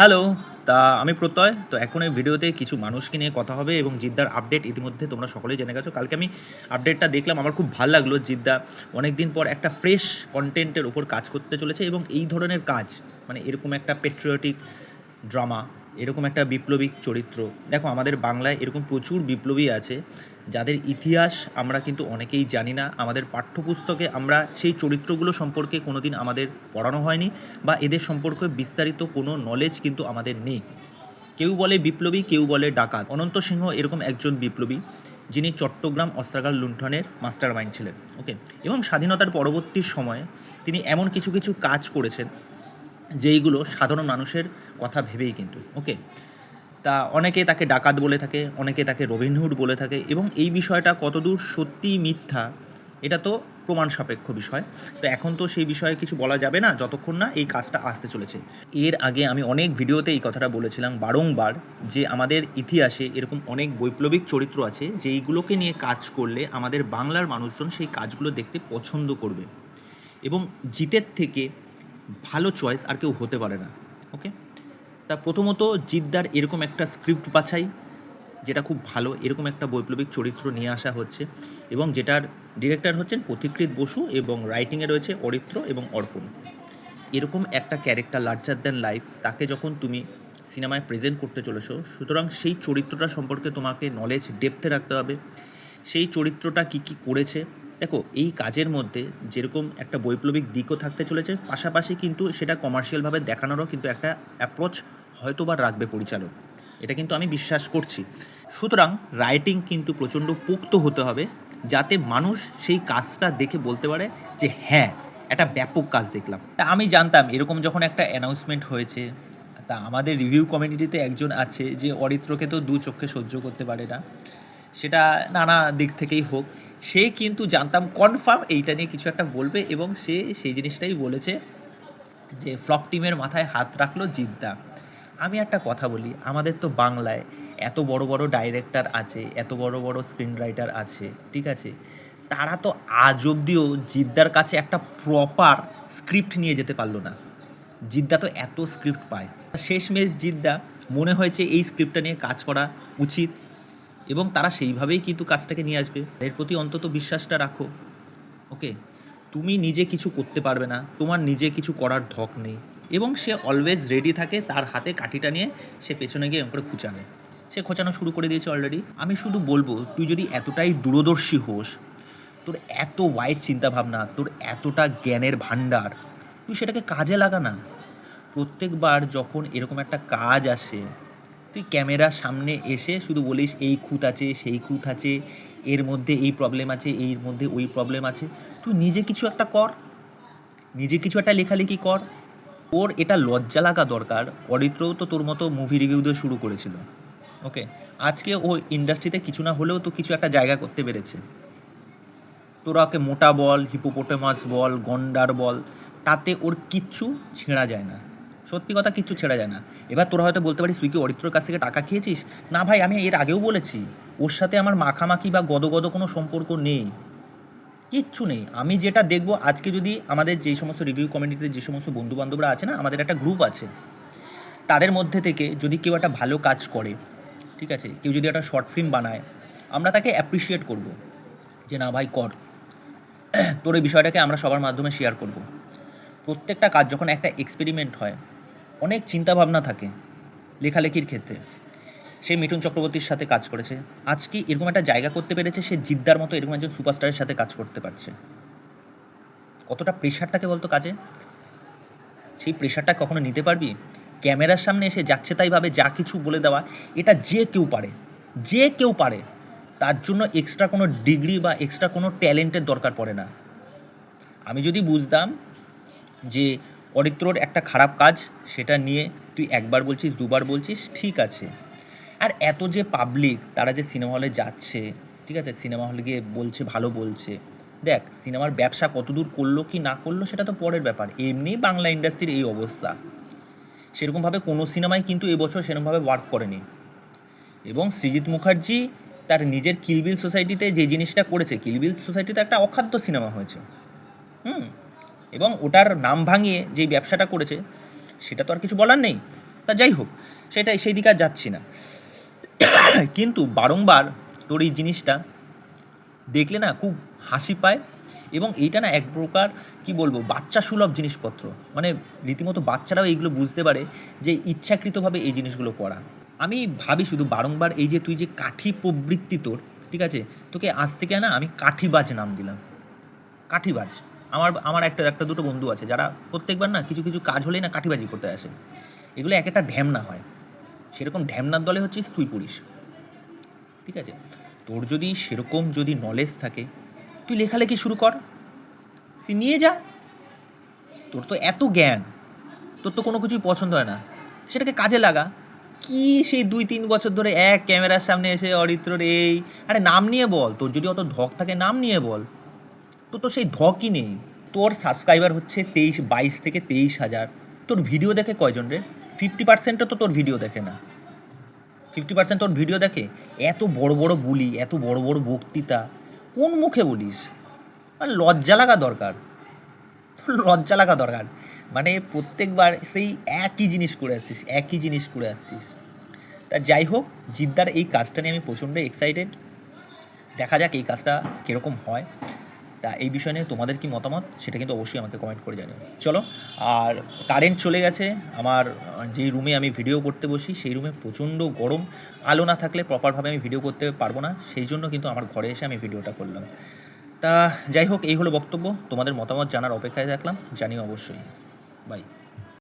Hello তা আমি প্রত্যয়। তো এখন এই ভিডিওতে কিছু মানুষকে নিয়ে কথা হবে এবং জিদ্দার আপডেট ইতিমধ্যে তোমরা সকলেই জেনে গেছো। কালকে আমি আপডেটটা দেখলাম, আমার খুব ভালো লাগল জিদ্দা। অনেক দিন পর একটা ফ্রেশ কন্টেন্টের উপর কাজ করতে চলেছে এবং এই ধরনের কাজ মানে এরকম একটা পেট্রিয়টিক ড্রামা এরকম একটা বিপ্লবী চরিত্র। দেখো, আমাদের বাংলায় এরকম প্রচুর বিপ্লবী আছে, যাদের ইতিহাস আমরা কিন্তু অনেকেই জানি না। আমাদের পাঠ্যপুস্তকে আমরা সেই চরিত্রগুলো সম্পর্কে কোনোদিন আমাদের পড়ানো হয়নি বা এদের সম্পর্কে বিস্তারিত কোনো নলেজ কিন্তু আমাদের নেই। কেউ বলে বিপ্লবী, কেউ বলে ডাকাত। অনন্ত সিংহ এরকম একজন বিপ্লবী, যিনি চট্টগ্রাম অস্ত্রাগার লুণ্ঠনের মাস্টার মাইন্ড ছিলেন ওকে এবং স্বাধীনতার পরবর্তী সময়ে তিনি এমন কিছু কিছু কাজ করেছেন যেইগুলো সাধারণ মানুষের কথা ভেবেই কিন্তু ওকে তা অনেকে তাকে ডাকাত বলে থাকে, অনেকে তাকে রবিনহুড বলে থাকে এবং এই বিষয়টা কতদূর সত্যি মিথ্যা, এটা তো প্রমাণ সাপেক্ষ বিষয়। তো এখন তো সেই বিষয়ে কিছু বলা যাবে না, যতক্ষণ না এই কাজটা আসতে চলেছে। এর আগে আমি অনেক ভিডিওতে এই কথাটা বলেছিলাম বারংবার যে আমাদের ইতিহাসে এরকম অনেক বৈপ্লবিক চরিত্র আছে যেইগুলোকে নিয়ে কাজ করলে আমাদের বাংলার মানুষজন সেই কাজগুলো দেখতে পছন্দ করবে। এবং জিতের থেকে ভালো চয়েস আর কেউ হতে পারে না ওকে তা প্রথমত জিদ্দার এরকম একটা স্ক্রিপ্ট বাছাই, যেটা খুব ভালো, এরকম একটা বৈপ্লবিক চরিত্র নিয়ে আসা হচ্ছে এবং যেটার ডিরেক্টর হচ্ছেন পথিকৃত বসু এবং রাইটিংয়ে রয়েছে অরিত্র এবং অর্পণ। এরকম একটা ক্যারেক্টার লার্জার দ্যান লাইফ তাকে যখন তুমি সিনেমায় প্রেজেন্ট করতে চলেছো, সুতরাং সেই চরিত্রটা সম্পর্কে তোমাকে নলেজ ডেপথে রাখতে হবে। সেই চরিত্রটা কি কি করেছে দেখো, এই কাজের মধ্যে যেরকম একটা বৈপ্লবিক দিকও থাকতে চলেছে, পাশাপাশি কিন্তু সেটা কমার্শিয়ালভাবে দেখানোরও কিন্তু একটা অ্যাপ্রোচ হয়তো বা রাখবে পরিচালক। এটা কিন্তু আমি বিশ্বাস করছি। সুতরাং রাইটিং কিন্তু প্রচণ্ড পোক্ত হতে হবে, যাতে মানুষ সেই কাজটা দেখে বলতে পারে যে হ্যাঁ একটা ব্যাপক কাজ দেখলাম। তা আমি জানতাম, এরকম যখন একটা অ্যানাউন্সমেন্ট হয়েছে, তা আমাদের রিভিউ কমিউনিটিতে একজন আছে যে, অরিত্রকে তো দু চোখে সহ্য করতে পারে না। সেটা নানা দিক থেকেই হোক সে কিন্তু জানতাম কনফার্ম এইটা নিয়ে কিছু একটা বলবে এবং সে সেই জিনিসটাই বলেছে যে ফ্লপ টিমের মাথায় হাত রাখল জিদ্দা। আমি একটা কথা বলি, আমাদের তো বাংলায় এত বড় বড় ডাইরেক্টর আছে, এত বড় বড় স্ক্রিন রাইটার আছে, ঠিক আছে? তারা তো আজ অবধিও জিদ্দার কাছে একটা প্রপার স্ক্রিপ্ট নিয়ে যেতে পারল না। জিদ্দা তো এত স্ক্রিপ্ট পায়। শেষমেশ জিদ্দা, মনে হয়েছে এই স্ক্রিপ্টটা নিয়ে কাজ করা উচিত। এবং তারা সেইভাবেই কিন্তু কাজটাকে নিয়ে আসবে। এর প্রতি অন্তত বিশ্বাসটা রাখো। ওকে? তুমি নিজে কিছু করতে পারবে না। তোমার নিজে কিছু করার ধক নেই। এবং সে অলওয়েজ রেডি থাকে তার হাতে কাঠিটা নিয়ে সে পেছনে গিয়ে করে খুঁচাবে। সে খোঁচানো শুরু করে দিয়েছে অলরেডি আমি শুধু বলব, তুই যদি এতটাই দূরদর্শী হোস, তোর এত ওয়াইড চিন্তাভাবনা, তোর এতটা জ্ঞানের ভাণ্ডার, তুই সেটাকে কাজে লাগা না। প্রত্যেকবার যখন এরকম একটা কাজ আসে তুই ক্যামেরার সামনে এসে শুধু বলিস, এই খুঁত আছে, সেই খুঁত আছে, এর মধ্যে এই প্রবলেম আছে, এর মধ্যে ওই প্রবলেম আছে। তুই নিজে কিছু একটা কর। নিজে কিছু একটা লেখালেখি কর। ওর এটা লজ্জা লাগা দরকার। অরিত্রও তো তোর মতো মুভি রিভিউ দিয়ে শুরু করেছিল। ওকে আজকে ও ইন্ডাস্ট্রিতে কিছু না হলেও তো কিছু একটা জায়গা করতে পেরেছে। তোরা ওকে মোটা বল হিপোপোটেমাস বল, গন্ডার বল, তাতে ওর কিচ্ছু ছেঁড়া যায় না। সত্যি কথা কিচ্ছু ছেড়া যায় না। এবার তোরা হয়তো বলতে পারিস, তুই কি অরিত্রর কাছ থেকে টাকা খেয়েছিস? না ভাই, আমি এর আগেও বলেছি, ওর সাথে আমার মাখামাখি বা গদগদ কোনো সম্পর্ক নেই। কিচ্ছু নেই। আমি যেটা দেখব, আজকে যদি আমাদের যে সমস্ত রিভিউ কমিউনিটিতে যে সমস্ত বন্ধু বান্ধবরা আছে না, আমাদের একটা গ্রুপ আছে, তাদের মধ্যে থেকে যদি কেউ একটা ভালো কাজ করে, ঠিক আছে, কেউ যদি একটা শর্ট ফিল্ম বানায়, আমরা তাকে অ্যাপ্রিসিয়েট করব যে, না ভাই, কর। তোর এই বিষয়টাকে আমরা সবার মাধ্যমে শেয়ার করব। প্রত্যেকটা কাজ যখন একটা এক্সপেরিমেন্ট হয় অনেক চিন্তাভাবনা থাকে লেখালেখির ক্ষেত্রে। সে মিঠুন চক্রবর্তীর সাথে কাজ করেছে। আজকে এরকম একটা জায়গা করতে পেরেছে সে জিদ্দার মতো এরকম একজন সুপারস্টারের সাথে কাজ করতে পারছে? কতটা প্রেশার থাকে বলতো কাজে? সেই প্রেশারটা কখনো নিতে পারবি? ক্যামেরার সামনে এসে যাচ্ছে তাই ভাবে যা কিছু বলে দেওয়া, এটা যে কেউ পারে, যে কেউ পারে, তার জন্য এক্সট্রা কোনো ডিগ্রি বা এক্সট্রা কোনো ট্যালেন্টের দরকার পড়ে না। আমি যদি বুঝতাম যে অরিত্রর একটা খারাপ কাজ, সেটা নিয়ে তুই একবার বলছিস, দুবার বলছিস, ঠিক আছে। আর এত যে পাবলিক তারা যে সিনেমা হলে যাচ্ছে, ঠিক আছে সিনেমা হলে গিয়ে বলছে, ভালো বলছে। দেখ সিনেমার ব্যবসা কতদূর করল কি না করল, সেটা তো পরের ব্যাপার। এমনি বাংলা ইন্ডাস্ট্রির এই অবস্থা। সেরকমভাবে কোনো সিনেমাই কিন্তু এবছর সেরকমভাবে ওয়ার্ক করেনি। এবং সৃজিত মুখার্জি তার নিজের কিলবিল সোসাইটিতে যে জিনিসটা করেছে কিলবিল সোসাইটিতে একটা অখাদ্য সিনেমা হয়েছে। হুম? এবং ওটার নাম ভাঙিয়ে যেই ব্যবসাটা করেছে, সেটা তো আর কিছু বলার নেই। তা যাই হোক সেটা সেই দিকে আর যাচ্ছি না। কিন্তু বারংবার তোর এই জিনিসটা দেখলে না খুব হাসি পায় এবং এইটা না এক প্রকার, কি বলব, বাচ্চা সুলভ জিনিসপত্র। মানে রীতিমতো বাচ্চারাও এইগুলো বুঝতে পারে যে ইচ্ছাকৃতভাবে এই জিনিসগুলো করা। আমি ভাবি শুধু বারংবার এই যে তুই যে কাঠি প্রবৃত্তি তোর, ঠিক আছে? তোকে আজ থেকে না আমি কাঠিবাজ নাম দিলাম। কাঠিবাজ। আমার আমার একটা একটা দুটো বন্ধু আছে যারা প্রত্যেকবার না কিছু কিছু কাজ হলেই না কাঠিবাজি করতে আসে। এগুলো এক একটা ঢ্যামনা হয়। সেরকম ঢ্যামনার দলে হচ্ছে তুই পুলিশ। ঠিক আছে? তোর যদি সেরকম যদি নলেজ থাকে, তুই লেখালেখি শুরু কর। তুই নিয়ে যা। তোর তো এত জ্ঞান। তোর তো কোনো কিছুই পছন্দ হয় না। সেটাকে কাজে লাগা। কি সেই দুই, তিন বছর ধরে এক ক্যামেরার সামনে এসে অরিত্রর এই, আরে নাম নিয়ে বল। তোর যদি অত ধক থাকে, নাম নিয়ে বল। তোর তো সেই ধকই নেই। তোর সাবস্ক্রাইবার হচ্ছে তেইশ, বাইশ থেকে তেইশ হাজার। তোর ভিডিও দেখে কয়জন রে? ফিফটি পার্সেন্টও তো তোর ভিডিও দেখে না। ফিফটি পার্সেন্ট তোর ভিডিও দেখে? এত বড় বড় বুলি, এত বড় বড় বক্তৃতা। কোন মুখে বলিস? আর লজ্জা লাগা দরকার। লজ্জা লাগা দরকার। মানে প্রত্যেকবার সেই একই জিনিস করে আসছিস, একই জিনিস করে আসছিস। তা যাই হোক, জিদ্দার এই কাজটা নিয়ে আমি প্রচণ্ড এক্সাইটেড দেখা যাক এই কাজটা কীরকম হয়। তা এই বিষয় নিয়ে তোমাদের কি মতামত? সেটা কিন্তু অবশ্যই আমাকে কমেন্ট করে জানিও। চলো, আর কারেন্ট চলে গেছে। আমার যেই রুমে আমি ভিডিও করতে বসি, সেই রুমে প্রচণ্ড গরম। আলো না থাকলে প্রপারভাবে আমি ভিডিও করতে পারব না। সেই জন্য কিন্তু আমার ঘরে এসে আমি ভিডিওটা করলাম। তা যাই হোক, এই হলো বক্তব্য। তোমাদের মতামত জানার অপেক্ষায় থাকলাম। জানিও অবশ্যই। বাই